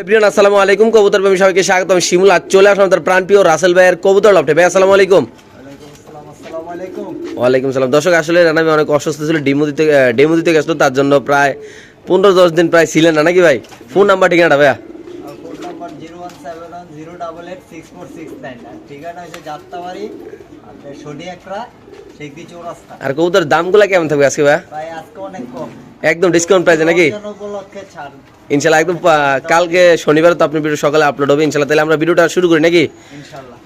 Everyone আসসালামু আলাইকুম কবুতর প্রেমী সবাইকে স্বাগত আমি শিমুল আজ চলে আসলাম তার প্রাণপ্রিয় রাসেল ভাইয়ের কবুতর লফটে। ভাই আসসালামু আলাইকুম। ওয়ালাইকুম সালাম দর্শক আসলে রানামি অনেক অসুস্থ ছিল ডেমো দিতে ডেমো দিতে গেছিল তার জন্য প্রায় পনেরো দশ দিন প্রায় ছিলেন না নাকি ভাই? ফোন নাম্বার ঠিকানাটা ভাইয়া? আর কবুতর দামগুলো কেমন থাকবে আজকে ভাইয়া? একদম ডিসকাউন্ট প্রাইসে নাকি? ইনশাল্লাহ একদম কালকে শনিবার তো আপনি ভিডিও সকালে আপলোড হবে ইনশাল্লাহ। তাহলে আমরা ভিডিওটা শুরু করি নাকি?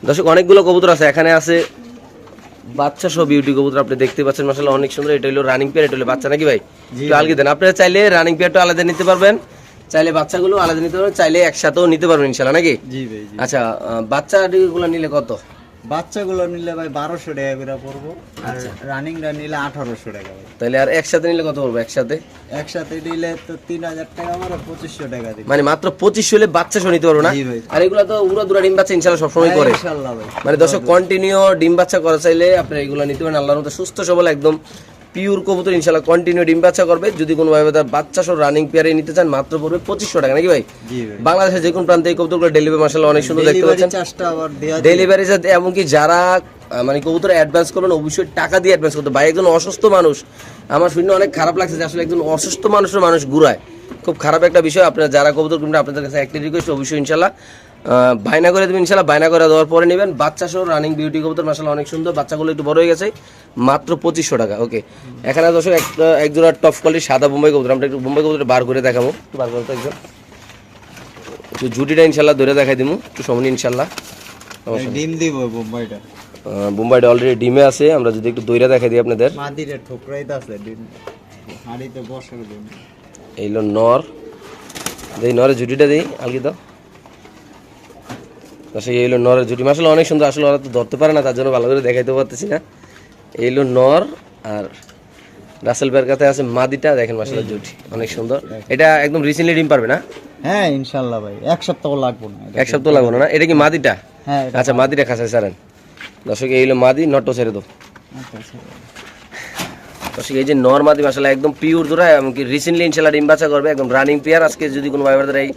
দর্শক অনেকগুলো কবুতর আছে এখানে আছে বাচ্চা সহ বিউটি কবুতর আপনি দেখতে পাচ্ছেন মাসাল্লাহ অনেক সুন্দর। এটা হলো রানিং পেয়ার এটা হলো বাচ্চা নাকি ভাই? আলগে দেন। আপনারা চাইলে রানিং পেয়ারটা আলাদা নিতে পারবেন। চাইলে বাচ্চাগুলো আলাদা নিতে পারবেন চাইলে একসাথেও নিতে পারবেন ইনশাল্লাহ নাকি? জি ভাই জি। আচ্ছা বাচ্চাগুলো নিলে কত? বাচ্চাগুলো নিলে ভাই বারোশো টাকা করে পড়ব আর আচ্ছা। রানিংটা নিলে আঠারোশো টাকা তাহলে আর একসাথে নিলে কত পড়ব একসাথে? একসাথে নিলে তো তিন হাজার টাকা মানে পঁচিশশো টাকা দিবে। মানে মাত্র পঁচিশ হলে বাচ্চা শো নিতে পারব না। আর এগুলো তো উড়া দুরা ডিম বাচ্চা ইনশাল্লাহ সবসময় করে। ইনশাল্লাহ ভাই। মানে দর্শক কন্টিনিউ ডিম বাচ্চা করা চাইলে আপনার এগুলো নিতে পারেন। আল্লাহর মতো সুস্থ সবল একদম পিওর কবুতর ইনশাল্লাহ কন্টিনিউ ডিম বাচ্চা করবে। যদি কোনো ভাবে তার বাচ্চা সহ রানিং পেয়ারে নিতে চান মাত্র পড়বে পঁচিশশো টাকা। নাকি ভাই? জি ভাই। বাংলাদেশের যে কোনো প্রান্তে এই কবুতরগুলো ডেলিভারি মাসাল্লাহ অনেক সুন্দর দেখতে পাচ্ছেন। ডেলিভারি সাথে এমনকি যারা মানে কবুতর অ্যাডভান্স করবেন অবশ্যই টাকা দিয়ে অ্যাডভান্স করতে ভাই একজন অসুস্থ মানুষ আমার শুনে অনেক খারাপ লাগছে যে আসলে একজন অসুস্থ মানুষের মানুষ ঘুরায়। খুব খারাপ একটা বিষয়। আপনারা যারা কবুতর কিনবেন আপনাদের কাছে একটি রিকোয়েস্ট অবশ্যই ইনশাল্লাহ বায়না করে দেবেন ইনশাল্লাহ বায়না করে দেওয়ার পরে নেবেন। বাচ্চা সহ রানিং বিউটি কবুতর মাসাল্লাহ অনেক সুন্দর। বাচ্চাগুলো একটু বড় হয়ে গেছে মাত্র পঁচিশশো টাকা ওকে এখানে দর্শক একটা এক জোড়া টপ কোয়ালিটির সাদা বোম্বাই কবুতর আমরা একটু বোম্বাই কবুতর বার করে দেখাবো। একটু বার করতে একজন। একটু জুটিটা ইনশাল্লাহ ধরে দেখাই দিব একটু সময় ইনশাল্লাহ ডিম দিব বোম্বাইটা। বোম্বাইটা অলরেডি ডিমে আছে আমরা যদি একটু দইরা দেখাই দিই আপনাদের। মাদিরে ঠোকরাইতে আছে ডিম হাড়িতে বসার জন্য। এই হলো নর দেই নরের জুটিটা দিই আলগি দাও আচ্ছা এই হলো নরের জুটি আসলে অনেক সুন্দর আসলে ওরা তো ধরতে পারে না তার জন্য ভালো করে দেখাইতে পারতেছি না। এই হলো নর আর রাসেল বের কাছে আছে মাদিটা দেখেন মাসাল জুটি অনেক সুন্দর। এটা একদম রিসেন্টলি ডিম পারবে না? হ্যাঁ ইনশাল্লাহ ভাই এক সপ্তাহ লাগবে না এক সপ্তাহ লাগবে না? এটা কি মাদিটা? হ্যাঁ আচ্ছা মাদিটা খাসাই সারেন দর্শক এই হলো মাদি নটও ছেড়ে আচ্ছা, আচ্ছা। দর্শক এই যে নর্মাদি মশলা একদম পিওর দোরা এমনকি রিসেন্টলি ইনশাল্লাহ ডিম বাচ্চা করবে একদম রানিং পেয়ার আজকে যদি কোনো ভাইবারদের এই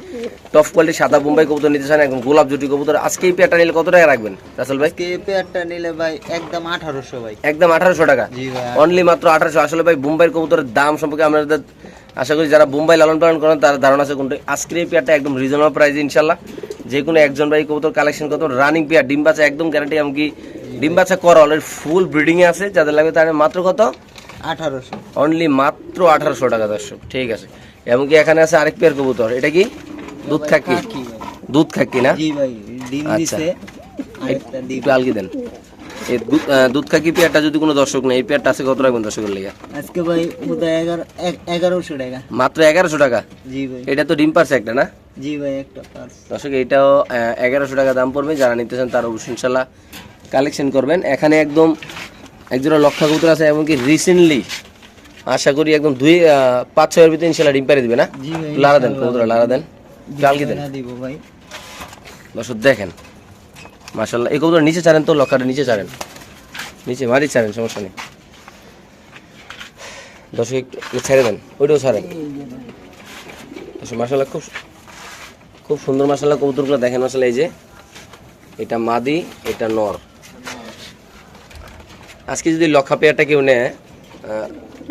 টপ কোয়ালিটি সাদা বোম্বাই কবুতর নিতে চান একদম গোলাপ জুটি কবুতর আজকে এই পেয়ারটা নিলে কত টাকা রাখবেন রাসেল ভাই? এই পেয়ারটা নিলে ভাই একদম আঠারোশো ভাই। একদম আঠারোশো টাকা। জি ভাই। অনলি মাত্র আঠারোশো। আসলে ভাই বোম্বাইয়ের কবুতরের দাম সম্পর্কে আমাদের আশা করি যারা বোম্বাই লালন পালন করেন তার ধারণা আছে কোনটা। আজকের এই পেয়ারটা একদম রিজনেবল প্রাইস ইনশাল্লাহ যে কোনো একজন ভাই কবুতর কালেকশন করতে রানিং পেয়ার ডিম বাচ্চা একদম গ্যারান্টি এমনকি ডিম বাচ্চা করা অলরেডি ফুল ব্রিডিংয়ে আছে। যাদের লাগবে তার মাত্র কত? আঠারোশো। অনলি মাত্র আঠারোশো টাকা দর্শক। ঠিক আছে। এমনকি এখানে আছে আরেক পেয়ার কবুতর? এটা কি? দুধ খাকি? দুধ খাকি না? জি ভাই ডিম আচ্ছা। একটু আলগি দেন। এই দুধ খাকি পেয়ারটা যদি কোনো দর্শক নেই এই পেয়ারটা আছে কত রাখবেন দর্শকের লেগে? আজকে ভাই এগারোশো টাকা। মাত্র এগারোশো টাকা? জি ভাই। এটা তো ডিম পারছে একটা না? জি ভাই একটা দর্শক এটাও এগারোশো টাকা দাম পড়বে। যারা নিতে চান তারা অবশ্যই ইনশাল্লাহ কালেকশন করবেন। এখানে একদম একজোড়া লক্ষা কবুতর আছে এমনকি রিসেন্টলি আশা করি একদম দুই পাঁচ ছয়ের ভিতরে ইনশাল্লাহ ডিম পারে দিবে না? লারা দেন কবুতর লারা দেন। কালকে দেন? না দিব ভাই। দর্শক দেখেন। মাশাল্লাহ এই কবুতর নিচে ছাড়েন তো লক্ষাটা নিচে ছাড়েন। নিচে মারি ছাড়েন সমস্যা নেই। দর্শক একটু ছেড়ে দেন ওইটাও ছাড়েন। দর্শক মাশাল্লাহ খুব খুব সুন্দর মাশাল্লাহ কবুতরগুলো দেখেন মাশাল্লাহ এই যে। এটা মাদি এটা নর। আজকে যদি লক্ষা পেয়ারটা কেউ নেয়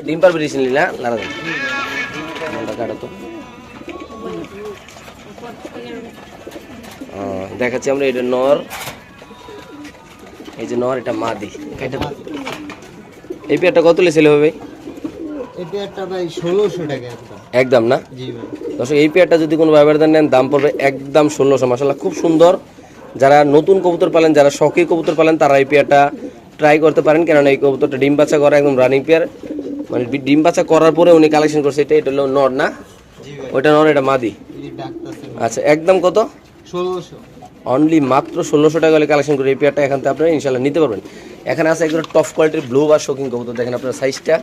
ডিম পারবে রিসেন্টলি না লারা দেন তো। দেখাচ্ছি আমরা এটা নর। এই যে নর এটা মাদি। এটা এই পেয়ারটা কত লেছিল হবে? একদম না? দর্শক এই পেয়ারটা যদি কোনো ব্যবহারদার নেন দাম পড়বে একদম ষোলোশো। মাসাল্লাহ খুব সুন্দর। যারা নতুন কবুতর পালেন যারা শখে কবুতর পালেন তারা এই পেয়ারটা ট্রাই করতে পারেন কেননা এই কবুতরটা ডিম বাচ্চা করা একদম রানিং পেয়ার মানে ডিম বাচ্চা করার পরে উনি কালেকশন করছে এটা এটা হলো নর না? ওইটা নর এটা মাদি। আচ্ছা একদম কত? ষোলোশো। অনলি মাত্র ষোলোশো টাকা হলে কালেকশন করে এই পেয়ারটা এখান থেকে আপনারা ইনশাল্লাহ নিতে পারবেন। এখানে আছে একদম টপ কোয়ালিটির ব্লু বা শোকিং কবুতর দেখেন আপনার সাইজটা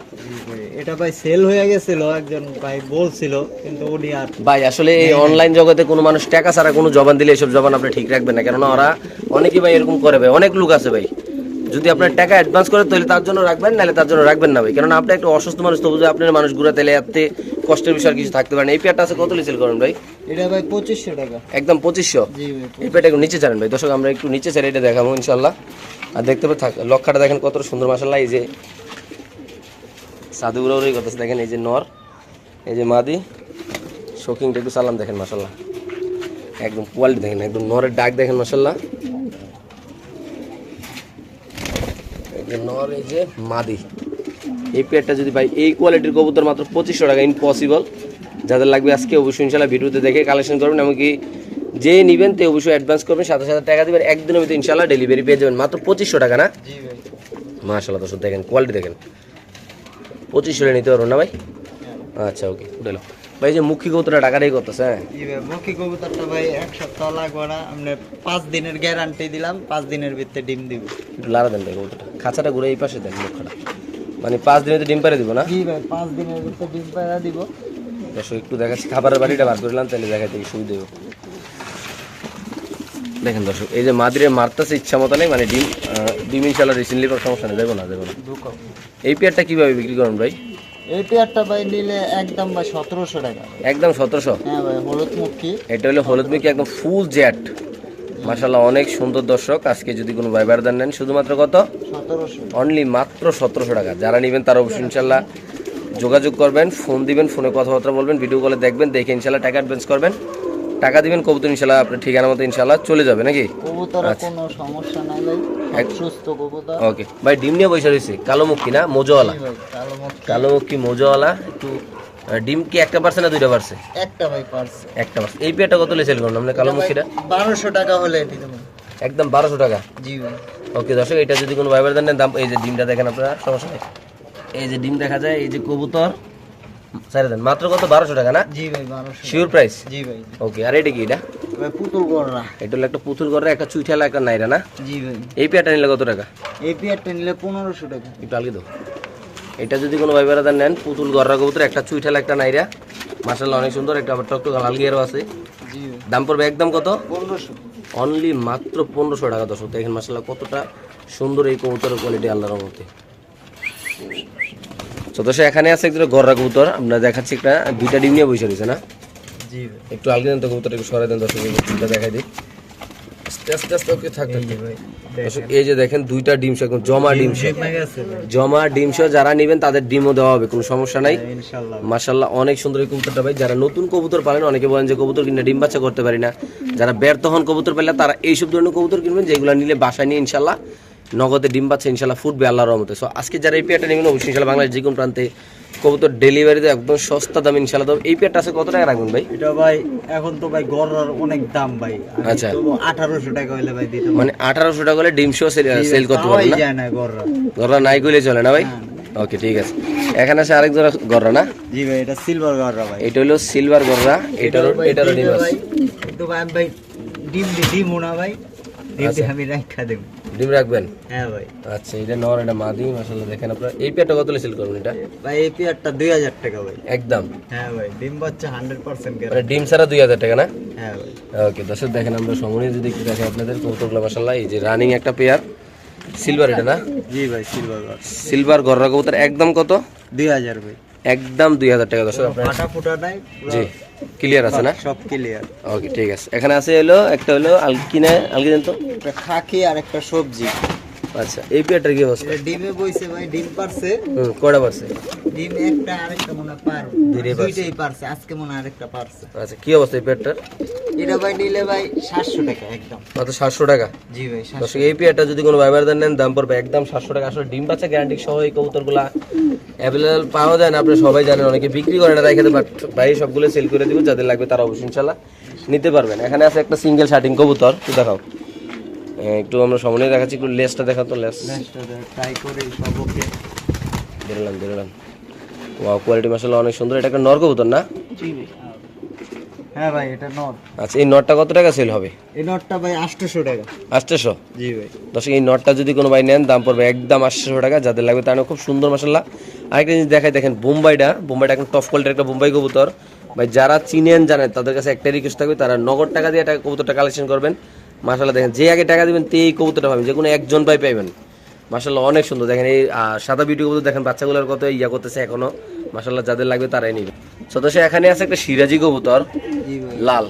এটা ভাই সেল হয়ে গেছিল একজন ভাই বলছিল কিন্তু উনি আর ভাই আসলে এই অনলাইন জগতে কোনো মানুষ টাকা ছাড়া কোনো জবান দিলে এসব জবান আপনি ঠিক রাখবেন না কেননা ওরা অনেকেই ভাই এরকম করে ভাই অনেক লোক আছে ভাই। যদি আপনার টাকা অ্যাডভান্স করে তাহলে তার জন্য রাখবেন নাহলে তার জন্য রাখবেন না ভাই। কারণ আপনি একটা অসুস্থ মানুষ তবু যে আপনার মানুষ ঘুরে তাহলে এতে কষ্টের বিষয় কিছু থাকতে পারে না। এই পেয়ারটা আছে কত লিসেল করেন ভাই? এটা ভাই পঁচিশশো টাকা। একদম পঁচিশশো? এই পেয়ারটা একটু নিচে ছাড়েন ভাই। দর্শক আমরা একটু নিচে ছাড়ে এটা দেখাবো ইনশাল্লাহ আর দেখতে পাই থাক লক্ষাটা দেখেন কত সুন্দর মাসাল্লাহ এই যে সাধু করতেছে দেখেন এই যে নর এই যে মাদি। শোকিংটা একটু সালাম দেখেন মাসাল্লাহ একদম কোয়ালিটি দেখেন একদম নরের ডাক দেখেন মাসাল্লাহ যে নর এই যে মাদি। এই পেয়ারটা যদি ভাই এই কোয়ালিটির কবুতর মাত্র পঁচিশশো টাকা ইম্পসিবল যাদের লাগবে আজকে অবশ্যই ইনশাল্লাহ ভিডিওতে দেখে কালেকশন করবেন এমনকি যে নিবেন তে অবশ্যই অ্যাডভান্স করবেন সাথে সাথে টাকা দিবেন একদিনের ভিতরে ইনশাল্লাহ ডেলিভারি পেয়ে যাবেন। মাত্র পঁচিশশো টাকা না? মাশাল্লাহ দর্শক দেখেন কোয়ালিটি দেখেন। পঁচিশশো নিতে পারব না ভাই? আচ্ছা ওকে উঠেলো ভাই এই যে মুখী কবুতরটা টাকাটাই করতেছে হ্যাঁ? মুখী কবুতরটা ভাই এক সপ্তাহ লাগবে না। আপনি পাঁচ দিনের গ্যারান্টি দিলাম পাঁচ দিনের ভিতরে ডিম দিব। একটু লাড়া দেন ভাই কবুতরটা। খাঁচাটা ঘুরে এই পাশে দেন মুখটা। মানে পাঁচ দিনে তো ডিম পারে দিব না? জি ভাই পাঁচ দিনের ভিতরে ডিম দিব। দর্শক একটু দেখাচ্ছি খাবারের বাড়িটা বার করলাম তাহলে দেখাতে সুবিধা হবে দেখেন দর্শক এই যে মাদিরে মারতেছে ইচ্ছা মতো নেই মানে ডিম ডিম ইনশাল্লাহ রিসেন্টলি কোনো সমস্যা নেই দেবো না দেবো না। এই পেয়ারটা কীভাবে বিক্রি করেন ভাই? এই পেয়ারটা ভাই নিলে একদম ভাই সতেরোশো টাকা। একদম সতেরোশো? হ্যাঁ ভাই হলুদ মুখী। এটা হলো হলুদ মিকি একদম ফুল জ্যাট মাশাল্লাহ অনেক সুন্দর দর্শক। আজকে যদি কোনো ভাইবার দান নেন শুধুমাত্র কত? অনলি মাত্র সতেরোশো টাকা। যারা নেবেন তারা অবশ্যই ইনশাল্লাহ যোগাযোগ করবেন ফোন দিবেন ফোনে কথাবার্তা বলবেন ভিডিও কলে দেখবেন দেখে ইনশাল্লাহ টাকা অ্যাডভান্স করবেন। টাকা দিবেন কবুতর ইনশাল্লাহ আপনার ঠিকানা মতো ইনশাল্লাহ চলে যাবে নাকি? কবুতরের আচ্ছা। কোনো সমস্যা নাই ভাই সুস্থ কবুতর। ওকে। ভাই ডিম নিয়ে বসে রয়েছে কালো মুখী না মোজোওয়ালা? কালো মুখী কালো মুখী মোজোওয়ালা একটু ডিম কি একটা পারছে না দুইটা পারছে? একটা ভাই পারছে। একটা পারছে। এই পেয়ারটা কত লেসেল করুন আপনি কালো মুখীটা বারোশো টাকা হলে দিতে পারি। একদম বারোশো টাকা? জি ভাই। ওকে দর্শক এটা যদি কোনো ভাইবার দেন দাম এই যে ডিমটা দেখেন আপনারা সমস্যা নেই। এই যে ডিম দেখা যায় এই যে কবুতর সাড়ে দেন মাত্র কত? বারোশো টাকা না? জি ভাই বারোশো শিওর প্রাইস জি ভাই। ওকে আর এটা কি এটা? পুতুল গড়রা। এটা হলো একটা পুতুল করে একটা চুইঠালা একটা নাইরা না? জি ভাই। এই পেয়ারটা নিলে কত টাকা? এই পেয়ারটা নিলে পনেরোশো টাকা। একটু আলগে দাও। এটা যদি কোনো ভাই বেড়াদার নেন পুতুল গররা কবুতর একটা চুইঠালা একটা নাইরা। মাসাল্লাহ অনেক সুন্দর একটা আবার টকটক আলগিয়ারও আছে। দাম পড়বে একদম কত? পনেরোশো। অনলি মাত্র পনেরোশো টাকা দর্শক। দেখেন মাসাল্লাহ কতটা সুন্দর এই কবুতরের কোয়ালিটি আল্লাহর মধ্যে তো দর্শক এখানে আছে একটা গররা কবুতর। আমরা দেখাচ্ছি একটা দুইটা ডিম নিয়ে বসে রয়েছে না? জি। একটু আলগে দেন তো কবুতর একটু সরাই দেন দর্শক দেখাই দিই। আস্তে আস্তে আস্তে ওকে থাকতে জি ভাই দর্শক এই যে দেখেন দুইটা ডিম সহ জমা ডিম জেমে যারা নেবেন তাদের ডিমও দেওয়া হবে কোনো সমস্যা নাই। ইনশাল্লাহ। মাশাল্লাহ অনেক সুন্দর এই কবুতরটা ভাই। যারা নতুন কবুতর পালেন অনেকে বলেন যে কবুতর কিনে ডিম বাচ্চা করতে পারি না। যারা ব্যর্থ হন কবুতর পেলে তারা এইসব ধরনের কবুতর কিনবেন যেগুলো নিলে বাসায় নিয়ে ইনশাল্লাহ। নগদে ডিম বাচ্চা ইনশাল্লাহ ফুটবে আল্লাহর রহমতে। সো আজকে যারা এই পেয়ারটা নেবেন অবশ্যই ইনশাল্লাহ বাংলাদেশ যে কোনো প্রান্তে কবুতর ডেলিভারিতে একদম সস্তা দাম ইনশাল্লাহ দাম এই পেয়ারটা আছে কত টাকা রাখবেন ভাই? এটা ভাই এখন তো ভাই গড়ার অনেক দাম ভাই। আচ্ছা। আঠারোশো টাকা হলে ভাই দিতে মানে আঠারোশো টাকা করে ডিম সহ সেল করতে পারবেন না? গড়রা নাই কইলে চলে না ভাই? ওকে ঠিক আছে। এখানে আছে আরেক জোড়া গররা না? জি ভাই এটা সিলভার গড়রা ভাই। এটা হলো সিলভার গররা এটারও এটারও ডিম ডিমে আছে। ভাই ভাই ডিম দি ডিম না ভাই। ডিম আচ্ছা। আমি রাখা দেব। ডিম রাখবেন? হ্যাঁ ভাই। আচ্ছা এটা নর এটা মাদি মাসাল্লাহ দেখেন আপনারা এই পেয়ারটা কত সেল করবেন এটা? ভাই এই পেয়ারটা দুই হাজার টাকা ভাই। একদম? হ্যাঁ ভাই ডিম বাচ্চা হান্ড্রেড পার্সেন্ট মানে ডিম ছাড়া দুই হাজার টাকা না? হ্যাঁ ভাই। ওকে দর্শক দেখেন আমরা সময় যদি একটু দেখেন আপনাদের কৌতুকলা মাসাল্লাহ এই যে রানিং একটা পেয়ার সিলভার এটা না? জি ভাই সিলভার সিলভার গররা কবুতর একদম কত? দুই হাজার ভাই। একদম দুই হাজার টাকা দর্শক আপনার নাই জি ক্লিয়ার আছে না? সব ক্লিয়ার ওকে ঠিক আছে। এখানে আছে হলো একটা হলো আলকিনে আলকি দেন তো? একটা খাকি আর একটা সবজি। আচ্ছা এই পেয়ারটার কি অবস্থা? ডিমে বইছে ভাই ডিম পারছে। হুম কটা পারছে? ডিম একটা আরেকটা মনে পার দুইটাই পারছে। আজকে মনে আরেকটা পারছে। আচ্ছা কি অবস্থা এই পেয়ারটার? এটা ভাই নিলে ভাই সাতশো টাকা একদম। মাত্র সাতশো টাকা? জি ভাই দর্শক এই পেয়ারটা যদি কোনো ভাইবার দেন নেন দাম পড়বে একদম সাতশো টাকা। আসলে ডিম বাচ্চা গ্যারান্টি সহ এই কবুতরগুলা অ্যাভেলেবল পাওয়া যায় না আপনি সবাই জানেন অনেকে বিক্রি করে না তাই বাট ভাই সবগুলো সেল করে দিব যাদের লাগবে তারা অবশ্যই ইনশাল্লাহ নিতে পারবেন। এখানে আছে একটা সিঙ্গেল শার্টিং কবুতর দেখাও। একটু আমরা সামনে দেখাচ্ছি একটু লেসটা দেখাও তো লেস। বেরোলাম বেরোলাম ওয়াও কোয়ালিটি মাসাল্লাহ অনেক সুন্দর। এটা একটা নর কবুতর না? হ্যাঁ ভাই এটা আচ্ছা এই নটটা কত টাকা সেল হবে? এই নটটা ভাই টাকা। জি ভাই। দর্শক এই নটটা যদি কোনো ভাই নেন দাম পড়বে একদম আটশো টাকা। যাদের লাগবে তার খুব সুন্দর মশলা আরেকটা জিনিস দেখাই দেখেন বোম্বাইটা বোম্বাইটা এখন টপ কোয়ালিটির একটা বোম্বাই কবুতর। ভাই যারা চিনেন জানেন তাদের কাছে একটা রিকোয়েস্ট থাকবে তারা নগদ টাকা দিয়ে টাকা কবুতরটা কালেকশন করবেন। মাসাল্লাহ দেখেন যে আগে টাকা দিবেন তে এই কবুতরটা পাবেন যে কোনো একজন ভাই পাইবেন। মাসাল্লাহ অনেক সুন্দর। দেখেন এই সাদা বিউটি কবুতর দেখেন বাচ্চাগুলোর কত ইয়া করতেছে এখনও। মাসাল্লাহ যাদের লাগবে তারাই নিবে। সদস্য এখানে আছে একটা সিরাজি কবুতর লাল।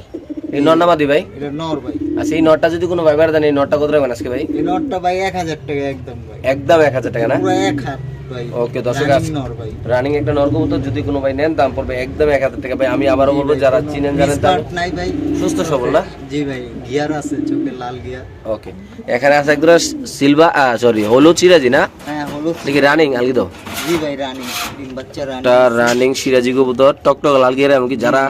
ভাই? এটা নর ভাই। আচ্ছা এই নটটা যদি কোনো ভাই দেন এই নটটা কত রাখবেন আজকে ভাই? এই নটটা ভাই এক হাজার টাকা একদম ভাই। একদম এক হাজার টাকা না? পুরো এক ওকে দর্শক রানিং একটা যদি কোনো ভাই নেন দাম পড়বে একদম এক হাজার টাকা। ভাই আমি আবারও বলব যারা চিনেন জানেন Miscut নাই ভাই। সুস্থ সবল না? জি ভাই গিয়ার আছে চোখে লাল গিয়ার ওকে এখানে আছে একদম সিলভা সরি হলুদ সিরাজি না? হ্যাঁ দেখি রানিং আলগি দাও জি ভাই রানী ডিম বাচ্চা রানী রানিং সিরাজি কবুতর টকটক লাল গিয়ে এমনকি যারা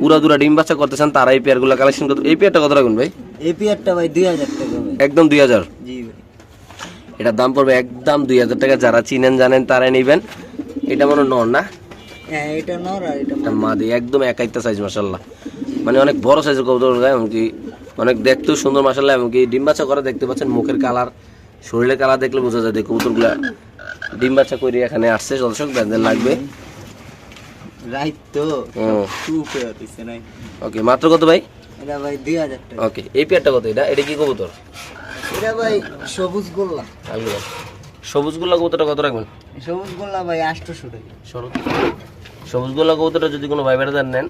পুরা দুরা ডিম বাচ্চা করতেছেন তারা এই পেয়ারগুলো কালেকশন করতে এই পেয়ারটা কত রাখুন ভাই? এই পেয়ারটা ভাই দুই হাজার টাকা একদম দুই হাজার। এটার দাম পড়বে একদম দুই হাজার টাকা। যারা চিনেন জানেন তারাই নিবেন। এটা মনে হয় নর না? হ্যাঁ এটা নর আর এটা এটা মাদি। একদম একাইতা সাইজ মাসাল্লাহ মানে অনেক বড় সাইজের কবুতর এমনকি অনেক দেখতেও সুন্দর মাসাল্লাহ এমনকি ডিম বাচ্চা করা দেখতে পাচ্ছেন মুখের কালার শরীরের কালার দেখলে বোঝা যায় যে কবুতরগুলা ডিম বাচ্চা করে এখানে আসছে। দর্শক ব্যান্ডেল লাগবে। ওকে মাত্র কত ভাই? এটা ওকে এই পেয়ারটা কত এটা? এটা কি কবুতর? এটা ভাই সবুজ গোল্লা। আলগি সবুজ গোল্লা কবুতরটা কত রাখবেন? সবুজ গোল্লা ভাই আটশোশো টাকা। সবুজ গোল্লা কবুতরটা যদি কোনো ভাই বেড়াদার নেন।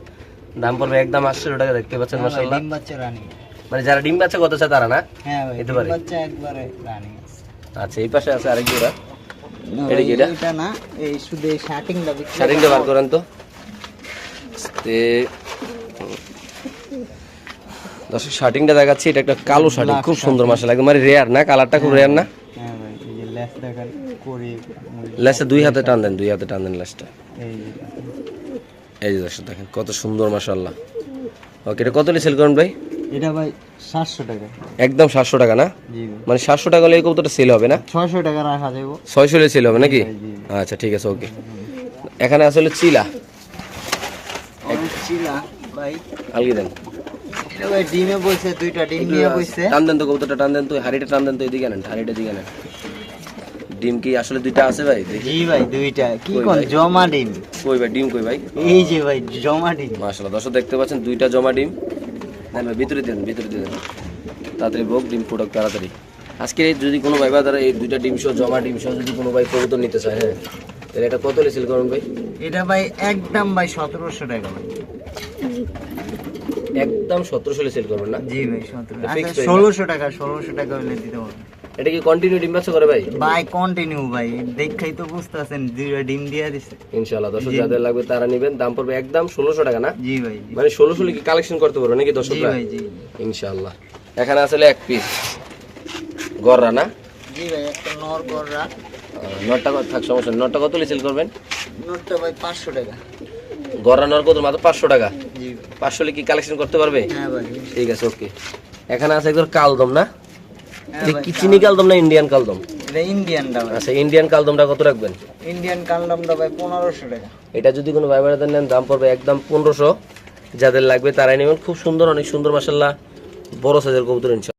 দাম পড়বে একদম আটশো টাকা দেখতে পাচ্ছেন হ্যাঁ মাসাল্লাহ ডিম বাচ্চা রানী। মানে যারা ডিম বাচ্চা করতে চায় তারা না? হ্যাঁ ভাই দিতে পারে। বাচ্চা একবারে রানী। আচ্ছা এই পাশে আছে আরেক জোড়া এটা কি এটা? এটা না এই শুধু এই শার্টিংটা বার করেন তো। তে দর্শক শার্টিংটা দেখাচ্ছি এটা একটা কালো শার্টিং খুব সুন্দর মাসাল লাগে মানে রেয়ার না? কালারটা খুব রেয়ার না? হ্যাঁ ভাই এই যে লেস দেখেন করে লেসটা দুই হাতে টান দেন দুই হাতে টান দেন লেসটা এই যে দর্শক দেখেন কত সুন্দর মাসাল্লাহ ওকে এটা কত সেল করেন ভাই? এটা ভাই সাতশো টাকা। একদম সাতশো টাকা না? মানে সাতশো টাকা হলে এই কবুতরটা সেল হবে না? ছয়শো টাকা রাখা যাব ছয়শো হলে সেল হবে নাকি? আচ্ছা ঠিক আছে ওকে এখানে আসলে চিলা। চিলা ভাই। আলগি দেন। ডিমে বইছে দুইটা ডিম নিয়ে বইছে। টান দেন তো কবুতরটা টান দেন তো হাড়িটা টান দেন তো এদিকে নেন হাড়িটা দিকে নেন ডিম কি আসলে দুইটা আছে ভাই? জি ভাই দুইটা। কি কোন জমা ডিম? কই ভাই ডিম কই ভাই? এই যে ভাই জমা ডিম। মাশাআল্লাহ দর্শক দেখতে পাচ্ছেন দুইটা জমা ডিম। দেন ভাই ভিতরে দেন ভিতরে দেন। তাড়াতাড়ি ভোগ ডিম প্রোডাক্ট তাড়াতাড়ি। আজকে যদি কোনো ভাই বাজারে এই দুইটা ডিম সহ জমা ডিম সহ যদি কোনো ভাই কবুতর নিতে চায় হ্যাঁ তাহলে এটা কত লেসেল করুন ভাই? এটা ভাই একদম ভাই সতেরোশো টাকা। ভাই একদম সতেরোশো সেল করবেন না? জি ভাই সতেরো আচ্ছা? ষোলোশো টাকা ষোলোশো টাকা হলে দিতে পারব এটা কি কন্টিনিউ ডিম বাচ্চা করে ভাই? ভাই কন্টিনিউ ভাই দেখেই তো বুঝতেছেন দুইটা ডিম দিয়ে দিছে। ইনশাআল্লাহ দর্শক যাদের লাগবে তারা নেবেন দাম পড়বে একদম ষোলোশো টাকা না? জি ভাই মানে ষোলোশো কি কালেকশন করতে পারবে নাকি জি ভাই জি। ইনশাআল্লাহ। এখানে আসলে এক পিস গররা না? জি ভাই একটা নর গররা। নটটা কত থাক সমস্যা। নটটা কত সেল করবেন? নোটটা ভাই পাঁচশো টাকা। গররা নর কত? মাত্র পাঁচশো টাকা। জি ভাই পাঁচশো কি কালেকশন করতে পারবে? হ্যাঁ ঠিক আছে ওকে এখানে আছে একদম কালদম না? হ্যাঁ কি চিনি কালদম না ইন্ডিয়ান কালদম? ইন্ডিয়ান আচ্ছা ইন্ডিয়ান কালদমটা কত রাখবেন? ইন্ডিয়ান কালডামটা ভাই পনেরোশো টাকা। এটা যদি কোনো ভাই নেন দাম পড়বে একদম পনেরোশো। যাদের লাগবে তারাই নেবেন। খুব সুন্দর অনেক সুন্দর মাসাল্লাহ বড় সাইজের কবুতর ইনশাল্লাহ